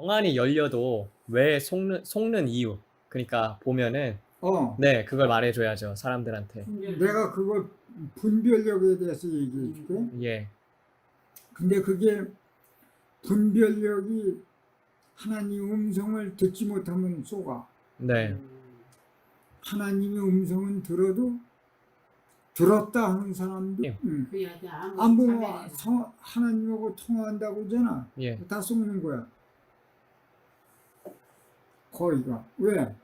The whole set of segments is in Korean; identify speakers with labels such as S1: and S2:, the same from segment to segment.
S1: 정안이 열려도 왜 속는 속는 이유. 그러니까 보면은
S2: 어,
S1: 네, 그걸 말해 줘야죠, 사람들한테.
S2: 내가 그걸 분별력에 대해서 얘기해 줄게.
S1: 예.
S2: 근데 그게 분별력이 하나님 음성을 듣지 못하면 쏘가.
S1: 네.
S2: 하나님의 음성은 들어도 들었다 하는 사람도
S1: 예.
S2: 응.
S3: 그 아무
S2: 안 보면
S3: 자매를
S2: 성- 하나님하고 통화한다고 하잖아.
S1: 예.
S2: 다 속는 거야. 거의가. 왜?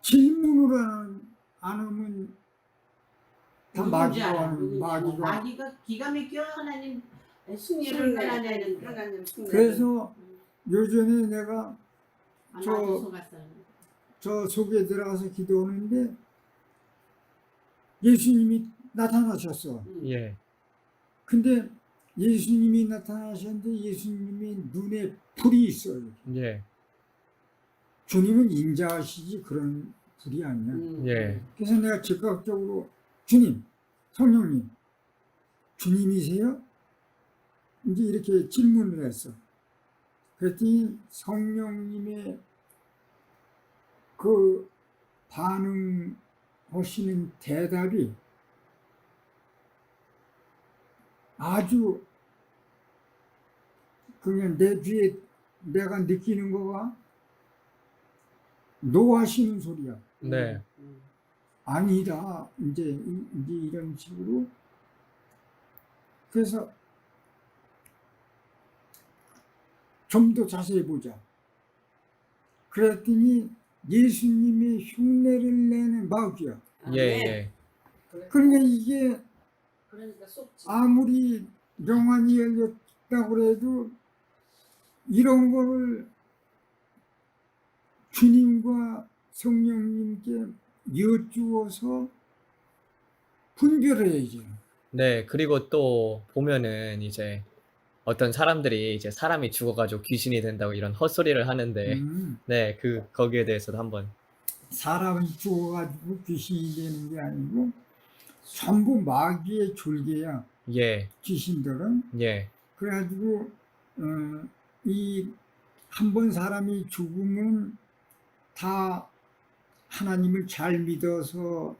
S2: 질문으로 안, 안 하면 다 마귀가
S3: 누군지 알아.
S2: 마귀가.
S3: 마귀가 기가 막혀 하나님 승리를 거.
S4: 하나님 승리.
S2: 그래서 요전에 내가
S3: 아,
S2: 저-. 저 속에 들어가서 기도하는데 예수님이 나타나셨어.
S3: 응.
S1: 예.
S2: 근데 예수님이 나타나셨는데 예수님이 눈에 불이 있어요.
S1: 예.
S2: 주님은 인자하시지 그런 불이 아니야.
S3: 응.
S1: 예.
S2: 그래서 내가 즉각적으로 주님, 성령님, 주님이세요? 이제 이렇게 질문을 했어. 그랬더니 성령님의 그 반응하시는 대답이 아주 그냥 내 뒤에 내가 느끼는 거가 노하시는 소리야.
S1: 네.
S3: 응.
S2: 아니다. 이제, 이- 이제 이런 식으로. 그래서 좀 더 자세히 보자. 그랬더니 예수님의 흉내를 내는 마귀야.
S3: 아,
S1: 예,
S3: 네.
S1: 예.
S2: 그러니까 이게
S4: 그러니까.
S2: 아무리 명안이 열렸다고 해도 이런 거를 주님과 성령님께 여쭈어서 분별해야지.
S1: 네, 그리고 또 보면은 이제 어떤 사람들이 이제 사람이 죽어가지고 귀신이 된다고 이런 헛소리를 하는데,
S2: 음,
S1: 네, 그, 거기에 대해서도 한번,
S2: 사람이 죽어가지고 귀신이 되는 게 아니고 전부 마귀의 졸개야
S1: 예,
S2: 귀신들은.
S1: 예,
S2: 그래가지고 어, 이한 번 사람이 죽으면 다 하나님을 잘 믿어서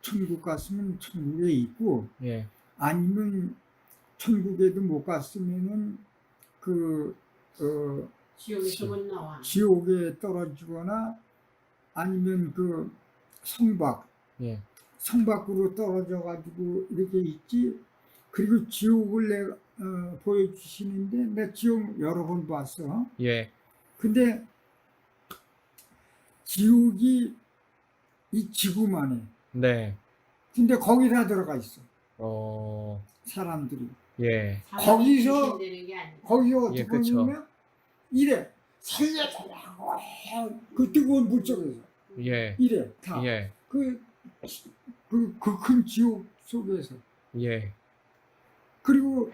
S2: 천국 갔으면 천국에 있고
S1: 예,
S2: 아니면 천국에도 못 갔으면은 그 어,
S3: 지옥에서 못 나와.
S2: 지옥에 떨어지거나 아니면 그 성박
S1: 예,
S2: 성밖으로 떨어져 가지고 이렇게 있지. 그리고 지옥을 내가 어, 보여주시는데 내 지옥 여러 번 봤어.
S1: 예,
S2: 근데 지옥이 이 지구만 해
S1: 네,
S2: 근데 거기 다 들어가 있어.
S1: 어,
S2: 사람들이.
S1: 예,
S2: 거기서-. 거기서 어떻게
S1: 예, 그쵸.
S2: 하냐면 이래. 살려달라고 해 그 뜨거운 물 속에서.
S1: 예,
S2: 이래. 다.
S1: 예,
S2: 그그 그 큰 지옥 속에서.
S1: 예,
S2: 그리고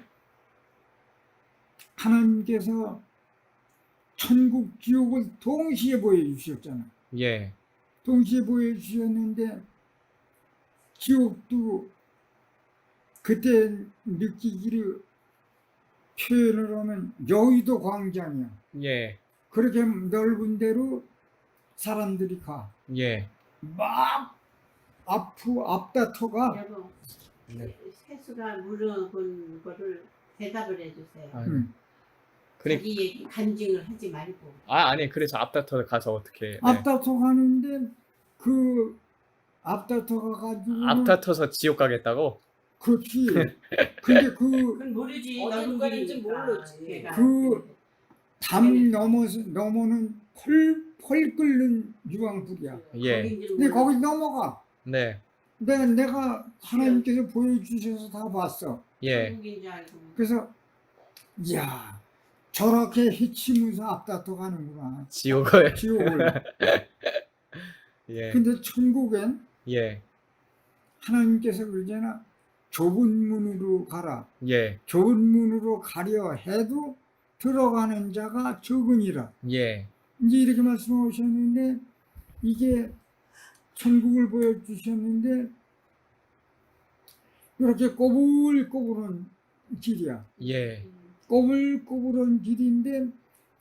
S2: 하나님께서 천국 지옥을 동시에 보여주셨잖아.
S1: 예,
S2: 동시에 보여주셨는데 지옥도 그때 느끼기를 표현을 하면 여의도 광장이야.
S1: 예,
S2: 그렇게 넓은 데로 사람들이 가.
S1: 예,
S2: 막 앞으로 앞다퉈가.
S3: 여보,
S1: 네.
S3: 세수가 물어본 거를 대답을 해주세요.
S1: 아,
S2: 응.
S1: 그래,
S3: 자기 얘기 간증을 하지 말고.
S1: 아, 아니, 그래서 앞다퉈 가서 어떻게, 네.
S2: 앞다퉈 가는데 그 앞다퉈 가가지고
S1: 앞다퉈서 지옥 가겠다고?
S2: 그렇지. 근데 그
S3: 그건 모르지.
S4: 어디
S3: 넓은
S4: 가는지. 모르지.
S3: 걔가.
S2: 그 담 넘어서 넘어는 펄 펄 끓는 유황불이야.
S1: 예,
S2: 근데
S3: 모르-
S2: 거기 넘어가.
S1: 네,
S2: 내가 내가 하나님께서 보여주셔서 다 봤어.
S1: 예,
S3: 천국인 줄 알고.
S2: 그래서 이야 저렇게 헤치면서 앞다퉈 가는구나.
S1: 지옥을,
S2: 지옥을.
S1: 예,
S2: 근데 천국엔
S1: 예,
S2: 하나님께서 그러잖아. 좁은 문으로 가라.
S1: 예,
S2: 좁은 문으로 가려 해도 들어가는 자가 적으니라.
S1: 예,
S2: 이제 이렇게 말씀하셨는데 이게 천국을 보여주셨는데 이렇게 꼬불꼬불한 길이야.
S1: 예,
S3: 음.
S2: 꼬불꼬불한 길인데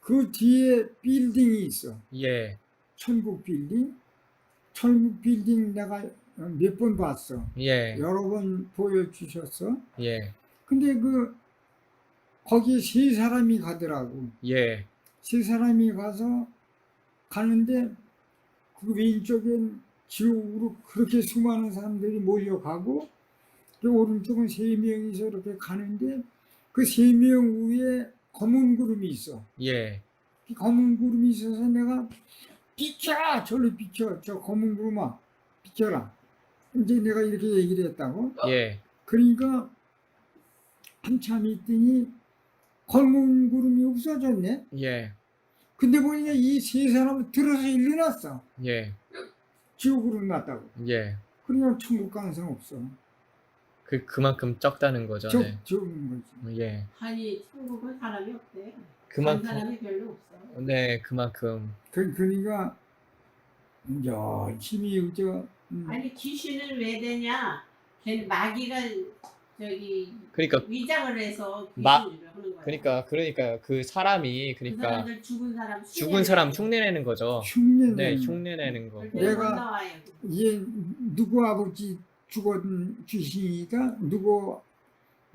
S2: 그 뒤에 빌딩이 있어.
S1: 예.
S2: 천국 빌딩. 천국 빌딩 내가 몇 번 봤어.
S1: 예.
S2: 여러 번 보여주셨어.
S1: 예.
S2: 근데 그 거기 세 사람이 가더라고.
S1: 예.
S2: 세 사람이 가서 가는데 그 왼쪽엔 지옥으로 그렇게 수많은 사람들이 몰려가고 그 오른쪽은 세 명이서 이렇게 가는데 그 세 명 위에 검은 구름이 있어.
S1: 예.
S2: 이 검은 구름이 있어서 내가 비켜! 저리 비켜! 저 검은 구름아 비켜라. 이제 내가 이렇게 얘기를 했다고.
S1: 예.
S2: 그러니까 한참 있더니 검은 구름이 없어졌네.
S1: 예.
S2: 근데 보니까 이 세 사람은 들어서 일어났어.
S1: 예.
S2: 지옥으로 났다고.
S1: 예.
S2: 그러니까 천국 가능성 없어.
S1: 그 그만큼 적다는 거죠.
S2: 적,
S1: 네.
S2: 적은 거지.
S1: 예.
S3: 아니 천국은 사람이 없대. 간
S1: 그만큼
S3: 사람이 별로 없어.
S1: 네, 그만큼
S2: 그, 그러니까 열심히 저 음,
S3: 아니 귀신은 왜 되냐? 마귀가 저기
S1: 그러니까
S3: 위장을 해서
S1: 마-
S3: 귀신을 하는 거야.
S1: 그러니까 그러니까 그 사람이
S3: 그
S1: 그러니까
S3: 사람들 죽은 사람
S1: 죽은 사람
S3: 흉내
S1: 흉내내는 거죠.
S2: 흉내
S1: 네,
S2: 내는
S1: 흉내내는 거.
S2: 내가-
S3: 나와요.
S2: 얘 누구 아버지 죽은 귀신이다 누구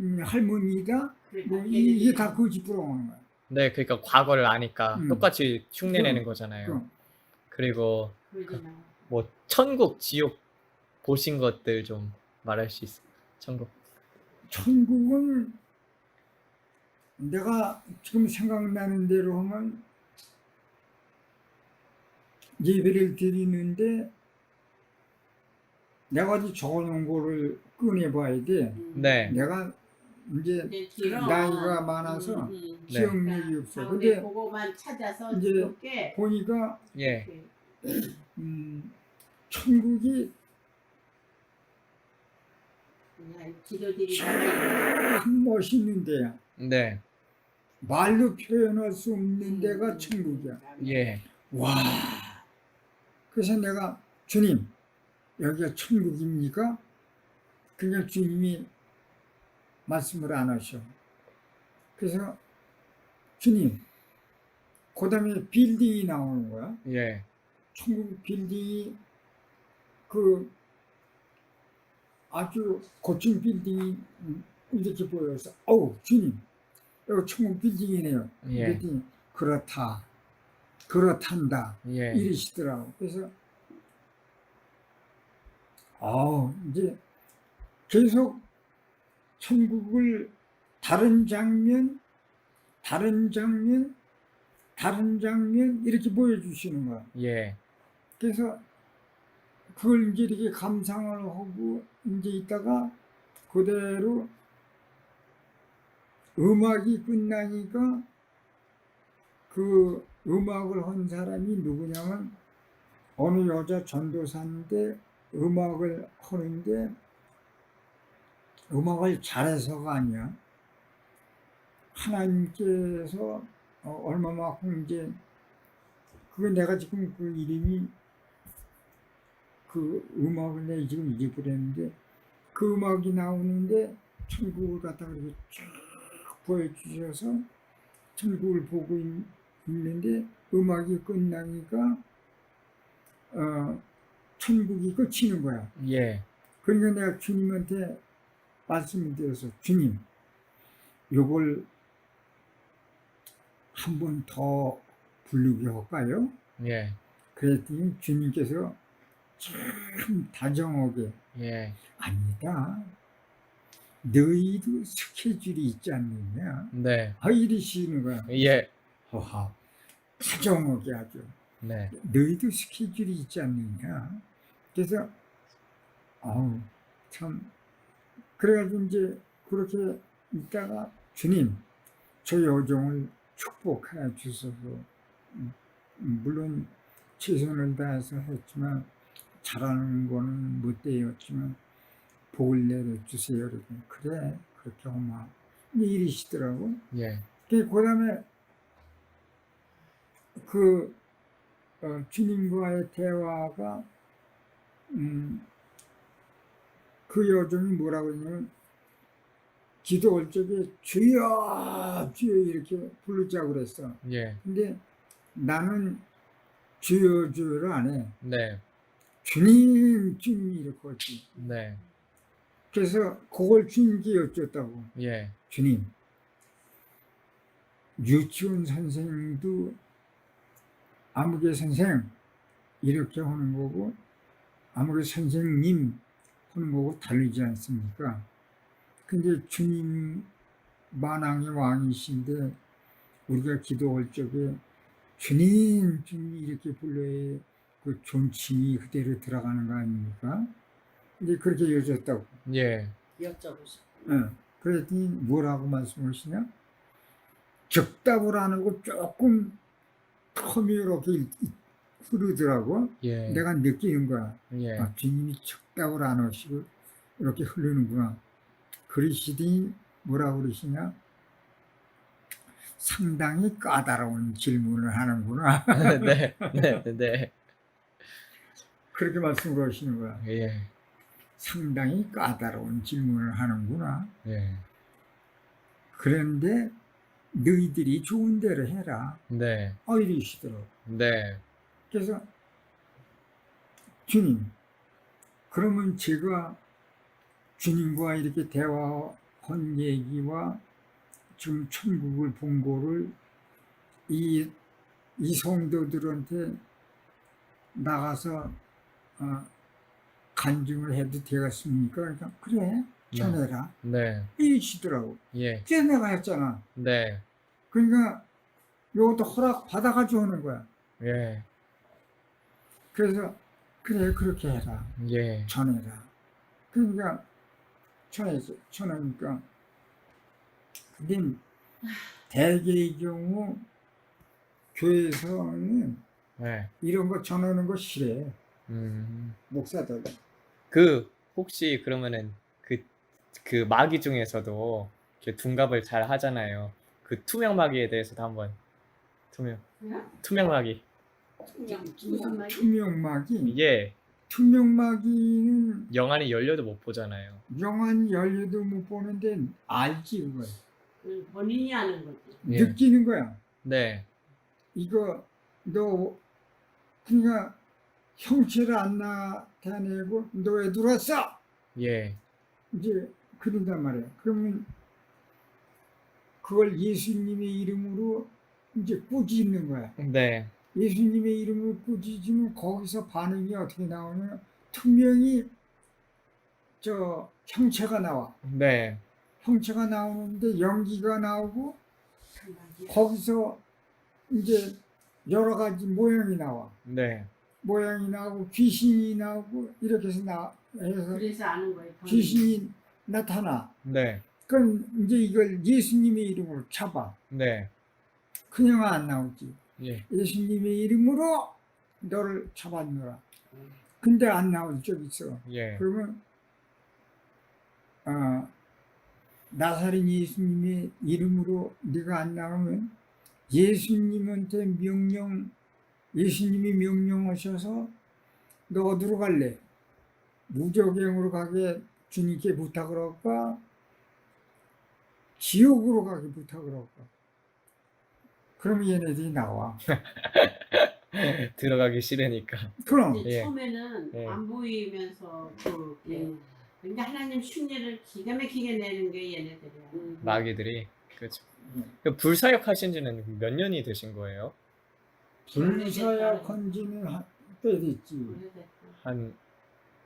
S2: 음, 할머니다
S3: 그러니까
S2: 뭐 이- 이게 다 거짓 부렁하는 거야.
S1: 네, 그러니까 과거를 아니까
S2: 음.
S1: 똑같이 흉내내는
S2: 그럼,
S1: 거잖아요.
S2: 그럼.
S1: 그리고
S3: 마.
S1: 뭐 천국, 지옥 보신 것들 좀 말할 수 있어요. 천국.
S2: 천국은 내가 지금 생각나는 대로 하면 예배를 드리는데 내가 어디 적어놓은 거를 꺼내봐야 돼.
S3: 음.
S1: 네.
S2: 내가 이제
S3: 이제 길어.
S2: 나이가 많아서
S3: 음, 음.
S1: 네.
S2: 기억력이 없어.
S3: 가운데
S2: 근데
S3: 그거만 찾아서
S2: 이제
S3: 이렇게
S2: 보니까
S1: 예.
S3: 이렇게
S2: 음, 천국이
S3: 그냥
S2: 참 멋있는 데야.
S1: 네.
S2: 말로 표현할 수 없는 데가
S3: 음.
S2: 천국이야.
S1: 예.
S2: 와. 그래서 내가 주님 여기가 천국입니까? 그냥 주님이 말씀을 안 하셔. 그래서 주님 그 다음에 빌딩이 나오는 거야.
S1: 예.
S2: 천국 빌딩이 그 아주 고층 빌딩이 이렇게 보여서 어우 주님 여기 천국 빌딩이네요.
S1: 예.
S2: 그랬더니 그렇다 그렇단다
S1: 예.
S2: 이러시더라고. 그래서 아 이제 계속 천국을 다른 장면, 다른 장면, 다른 장면 이렇게 보여주시는 거야.
S1: 예.
S2: 그래서 그걸 이제 이렇게 감상을 하고 이제 있다가 그대로 음악이 끝나니까 그 음악을 한 사람이 누구냐면 어느 여자 전도사인데 음악을 하는데 음악을 잘해서가 아니야. 하나님께서 어, 얼마만큼 이제 그게 내가 지금 그 이름이 그 음악을 내가 지금 잊어버렸는데 그 음악이 나오는데 천국을 갖다가 쭉 보여주셔서 천국을 보고 있, 있는데 음악이 끝나니까 어, 천국이 끝이는 거야.
S1: 예.
S2: 그러니까 내가 주님한테 말씀을 드려서 주님 요걸 한 번 더 부르게 할까요?
S1: 예.
S2: 그랬더니 주님께서 참 다정하게
S1: 예.
S2: 아니다. 너희도 스케줄이 있지 않느냐?
S1: 네.
S2: 아 이러시는 거야.
S1: 예.
S2: 허하. 다정하게 아주.
S1: 네.
S2: 너희도 스케줄이 있지 않느냐? 그래서 아우 참 그래가지고 이제 그렇게 있다가 주님 저 여종을 축복해 주셔서 음, 물론 최선을 다해서 했지만 잘하는 거는 못 되었지만 복을 내려 주세요. 그랬더니 그래 그렇게 하마 이러시더라고.
S1: 예.
S2: 그 다음에 그 어, 주님과의 대화가 음, 그 여종이 뭐라고 했냐면 기도할 적에 주여 주여 이렇게 부르자고 그랬어.
S1: 예.
S2: 근데 나는 주여 주여를 안 해.
S1: 네.
S2: 주님 주님 이렇게 했지.
S1: 네.
S2: 그래서 그걸 주님께 여쭙다고.
S1: 예.
S2: 주님, 유치원 선생도 아무개 선생 이렇게 하는 거고 아무개 선생님 하는 거고 다르지 않습니까? 근데 주님 만왕의 왕이신데 우리가 기도할 적에 주님 주님 이렇게 불러야 그 존칭이 그대로 들어가는 거 아닙니까? 근데 그렇게 여쭙다고.
S1: 예.
S4: 여쭤보셔.
S2: 예. 그랬더니 뭐라고 말씀하시냐? 적답을 안 하고 조금 텀이 이렇게 이- 이- 흐르더라고.
S1: 예.
S2: 내가 느끼는 거야.
S1: 예.
S2: 아, 주님이 적답을 안 하시고 이렇게 흐르는구나. 그러시더니 뭐라고 그러시냐? 상당히 까다로운 질문을 하는구나.
S1: 네. 네. 네.
S2: 그렇게 말씀을 하시는 거야.
S1: 예.
S2: 상당히 까다로운 질문을 하는구나.
S1: 예.
S2: 그런데 너희들이 좋은 대로 해라.
S1: 네.
S2: 어, 이러시더라고.
S1: 네.
S2: 그래서 주님, 그러면 제가 주님과 이렇게 대화한 얘기와 지금 천국을 본 거를 이, 이 성도들한테 나가서 어, 간증을 해도 되겠습니까? 그러니까 그래 전해라
S1: 네.
S2: 이러시더라고.
S1: 예.
S2: 그래서 내가 했잖아.
S1: 네.
S2: 그러니까 이것도 허락 받아가지고 하는 거야.
S1: 예.
S2: 그래서 그래 그렇게 해라
S1: 예.
S2: 전해라 그러니까 전해서 전하니까 근데 대개의 경우 교회에서는
S1: 네.
S2: 이런 거 전하는 거 싫어
S1: 음.
S2: 목사들
S1: 그 혹시 그러면은 그 그 마귀 중에서도 이렇게 둔갑을 잘 하잖아요. 그 투명 마귀에 대해서도 한번 투명
S3: 응?
S1: 투명 마귀.
S3: 말이?
S2: 투명막이
S1: 예.
S2: 투명막이는
S1: 영안이 열려도 못 보잖아요.
S2: 영안 열려도 못 보는데 알지 그거
S3: 응, 본인이 아는 거지.
S1: 예.
S2: 느끼는 거야
S1: 네.
S2: 이거 너 그러니까 형체를 안 나타내고 너 왜 들어왔어?
S1: 예.
S2: 이제 그런단 말이야. 그러면 그걸 예수님의 이름으로 이제 꾸짖는 거야.
S1: 네.
S2: 예수님의 이름으로 꾸짖으면 거기서 반응이 어떻게 나오냐? 분명히 저 형체가 나와.
S1: 네.
S2: 형체가 나오는데 연기가 나오고. 거기서 이제 여러 가지 모양이 나와.
S1: 네.
S2: 모양이 나오고 귀신이 나오고 이렇게 해서 나 해서
S3: 그래서 아는 거예요.
S2: 귀신이 나타나.
S1: 네.
S2: 그럼 이제 이걸 예수님의 이름으로 잡아.
S1: 네.
S2: 그냥 안 나오지.
S1: 예.
S2: 예수님의 이름으로 너를 잡았노라. 근데 안 나올 적 있어.
S1: 예.
S2: 그러면 어, 나사렛 예수님의 이름으로 네가 안 나오면 예수님한테 명령 예수님이 명령하셔서 너 어디로 갈래? 무적행으로 가게 주님께 부탁을 할까? 지옥으로 가게 부탁을 할까? 그러면 얘네들이 나와.
S1: 들어가기 싫으니까.
S2: 그럼
S1: 예.
S3: 처음에는
S1: 예.
S3: 안 보이면서 그 예.
S4: 음.
S3: 근데 하나님 흉내를 기가 막히게 내는 게 얘네들이야.
S4: 음.
S1: 마귀들이 그렇죠.
S2: 음.
S1: 그 불사역 하신 지는 몇 년이 되신 거예요?
S2: 불사약 한 지는 한- 꽤 됐지.
S3: 오래됐다.
S1: 한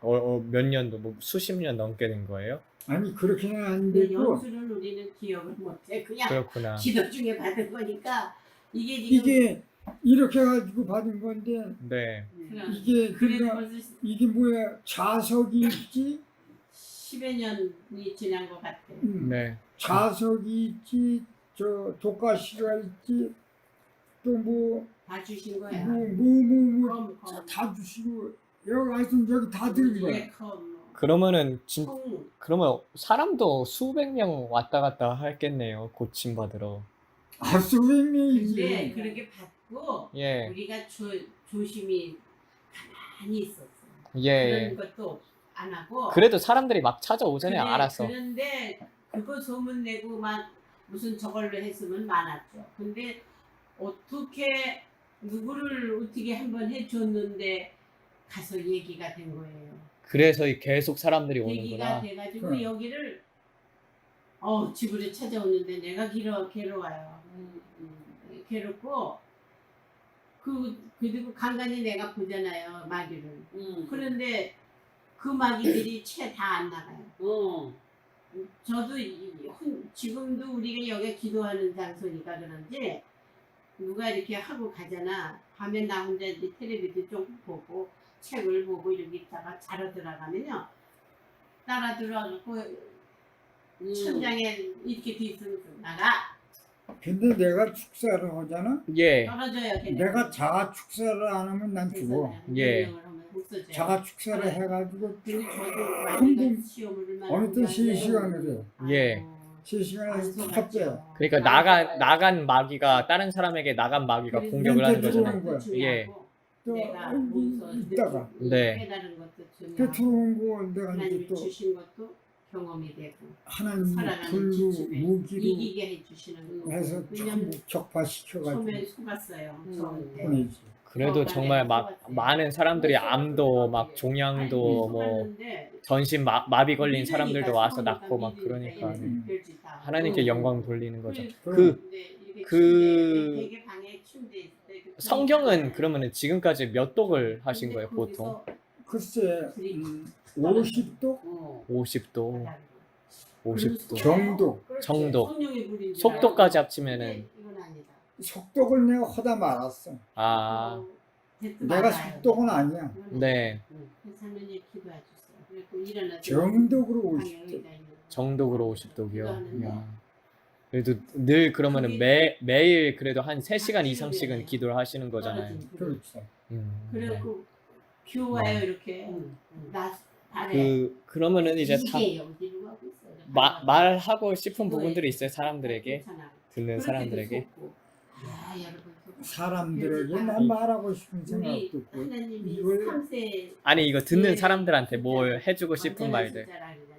S1: 어, 어, 몇 년도 뭐 수십 년 넘게 된 거예요?
S2: 아니 그렇게는 안
S3: 근데
S2: 됐고
S3: 연수를 우리는 기억을 못해. 그냥
S1: 그렇구나.
S3: 기도 중에 받은 거니까 이게 지금
S2: 이게 이렇게 가지고 받은 건데
S1: 네.
S3: 그냥
S2: 이게
S3: 그래도
S2: 그러니까
S3: 벌써
S2: 이게 뭐야 자석이 있지
S3: 10여 년이 지난 것 같아.
S2: 음,
S1: 네.
S2: 자석이 있지 저 독가시가 있지 또뭐뭐뭐뭐
S3: 다 주신 거야.
S2: 뭐, 뭐, 뭐,
S3: 검.
S2: 다 주시고 여기 하여튼 여기 다 드린 거야
S3: 예컴, 뭐,
S1: 그러면은 진
S3: 통,
S1: 그러면 사람도 수백 명 왔다 갔다 했겠네요. 고침 받으러.
S2: 아 수백
S3: 근데
S2: 명이지
S3: 그렇게 받고
S1: 예.
S3: 우리가 조, 조심히 가만히 있었어.
S1: 예.
S3: 그런 것도 안 하고.
S1: 그래도 사람들이 막 찾아오잖아요.
S3: 그래,
S1: 알아서.
S3: 그런데 그거 소문 내고 막 무슨 저걸로 했으면 많았죠. 근데 어떻게 누구를 어떻게 한번 해줬는데 가서 얘기가 된 거예요.
S1: 그래서 계속 사람들이
S3: 얘기가
S1: 오는구나.
S3: 돼가지고
S2: 그래.
S3: 여기를 어 집으로 찾아오는데 내가 길어 괴로워요. 괴롭고 그 그리고 간간히 내가 보잖아요 마귀를.
S4: 음.
S3: 그런데 그 마귀들이 채 다 안 나가요.
S4: 어.
S3: 저도 이- 혼- 지금도 우리가 여기 기도하는 장소니까 그런지 누가 이렇게 하고 가잖아. 밤에 나 혼자 이제 텔레비전 좀 보고 책을 보고 이렇게 있다가 자러 들어가면요. 따라 들어가고
S4: 음.
S3: 천장에 이렇게 뒤있으면 나가
S2: 근데 내가 축사를 하잖아.
S1: 예.
S3: 떨어져요. 걔네.
S2: 내가 자가 축사를 안 하면 난 죽어.
S1: 예.
S2: 자가 축사를 해가지고
S3: 저도
S2: 한국
S3: 많이 시험을
S2: 어느 때 실시간을 해.
S1: 예.
S2: 실시간에서 탁 빼요.
S1: 그러니까 나간 나간 마귀가 다른 사람에게 나간 마귀가 공격을 하는
S2: 멘트
S1: 거잖아요.
S2: 들어오는 거야.
S1: 예.
S2: 또
S3: 내가
S2: 있다가
S1: 네.
S3: 깨달은 것도
S2: 그
S3: 중요하고
S2: 들어온 거 내가 이제
S3: 하나님이
S2: 또
S3: 주신 것도 경험이 되고
S2: 하나님
S3: 살아가는
S2: 불로
S3: 지침에
S2: 무기로
S3: 이기게 해주시는 거.
S2: 해서
S3: 왜냐면
S2: 격파시켜가지고
S3: 처음에 속았어요.
S4: 음.
S3: 저한테.
S2: 보내지.
S1: 그래도
S3: 어,
S1: 정말 막. 많은 사람들이 암도 막 종양도 뭐 전신 마, 마비 걸린 사람들도 와서 낫고 막 그러니까
S3: 하고.
S1: 하나님께
S4: 음.
S1: 영광 돌리는 거죠.
S3: 그
S1: 그-
S3: 때 그-
S1: 성경은 그러면은 지금까지 몇 독을 하신 거예요, 보통?
S2: 글쎄 음, 50도
S4: 어.
S1: 50도,
S3: 바닥으로.
S1: 50도,
S2: 정도.
S1: 정도, 속도까지 합치면은
S3: 이건 아니다.
S2: 속독을 내가 하다 말았어.
S1: 아,
S3: 어,
S2: 내가
S3: 말아요.
S2: 속독은 아니야.
S3: 이건
S1: 네,
S3: 그래서 하나님 기도해 주세요. 그리고 일어나서
S2: 정독으로
S3: 방에
S2: 50도.
S3: 의자 있는 거.
S1: 정독으로 50독이요.
S3: 기도하는데
S1: 이야. 그래도 늘 그러면은 매 매일 그래도 한 3시간
S3: 아침에
S1: 이상씩은 기도를 하시는 거잖아요.
S3: 떨어진 불.
S2: 그렇지.
S1: 음, 네.
S3: 그리고 비 와요 이렇게
S4: 음, 음.
S3: 나 발에
S1: 그 그러면은 이제 다
S3: 이게 있어요.
S1: 마, 말하고 싶은. 부분들이 있어요 사람들에게
S3: 괜찮아.
S1: 듣는
S3: 그렇게도
S1: 사람들에게.
S3: 야, 여러분.
S2: 사람들에게 난 말하고 싶은
S3: 우리
S2: 생각도 있고
S3: 하나님이
S2: 이걸-
S3: 3세
S1: 아니 이거 듣는
S3: 네,
S1: 사람들한테. 뭘 해주고 싶은 말들.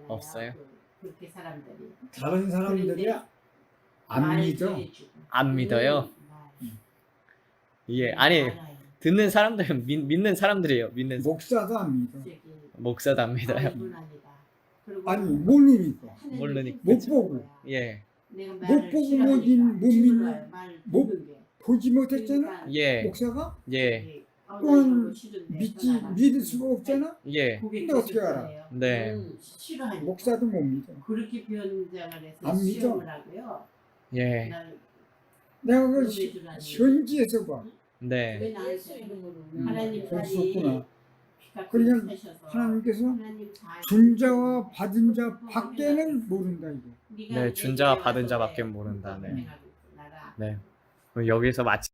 S1: 없어요?
S3: 그, 그렇게 사람들이
S2: 다른 사람들이 안 믿어.
S1: 안 믿어요?
S3: 말.
S1: 예 아니
S3: 알아요.
S1: 듣는 사람들은 믿, 믿는 사람들이에요 믿는 사-
S2: 목사도 안 믿어.
S3: 저기
S1: 목사도.
S3: 그리고
S2: 아니 모르니까.
S1: 모르니까.
S2: 못 보고.
S1: 예
S2: 못 보고 못 믿- 못 믿는- 못-. 보지 못했잖아.
S3: 그러니까
S1: 예,
S2: 목사가
S1: 예,
S3: 어, 나
S2: 또한 믿지. 믿을 수가 없잖아.
S1: 예,
S2: 근데 어떻게 알아?
S1: 네,
S4: 음.
S3: 싫어하니까.
S2: 목사도 못 믿어.
S3: 그렇게 변장을 해서
S2: 안 믿어.
S3: 시험을 하고요.
S1: 예,
S3: 난
S2: 내가 그 시-. 현지에서 봐.
S1: 네,
S3: 왜
S4: 예수
S3: 나한테
S4: 이름으로.
S2: 음,
S3: 하나님
S2: 그럴 수
S3: 빨리
S2: 없구나.
S3: 피가
S2: 그냥
S3: 하셔서
S2: 하나님께서
S3: 하나님 다
S2: 준 자와 받은 자 밖에는 모른다 이거.
S3: 네가
S1: 네, 내준 자와
S3: 집에
S1: 받은 자밖에
S3: 왜
S1: 모른다, 네. 네. 그럼 여기서 마치.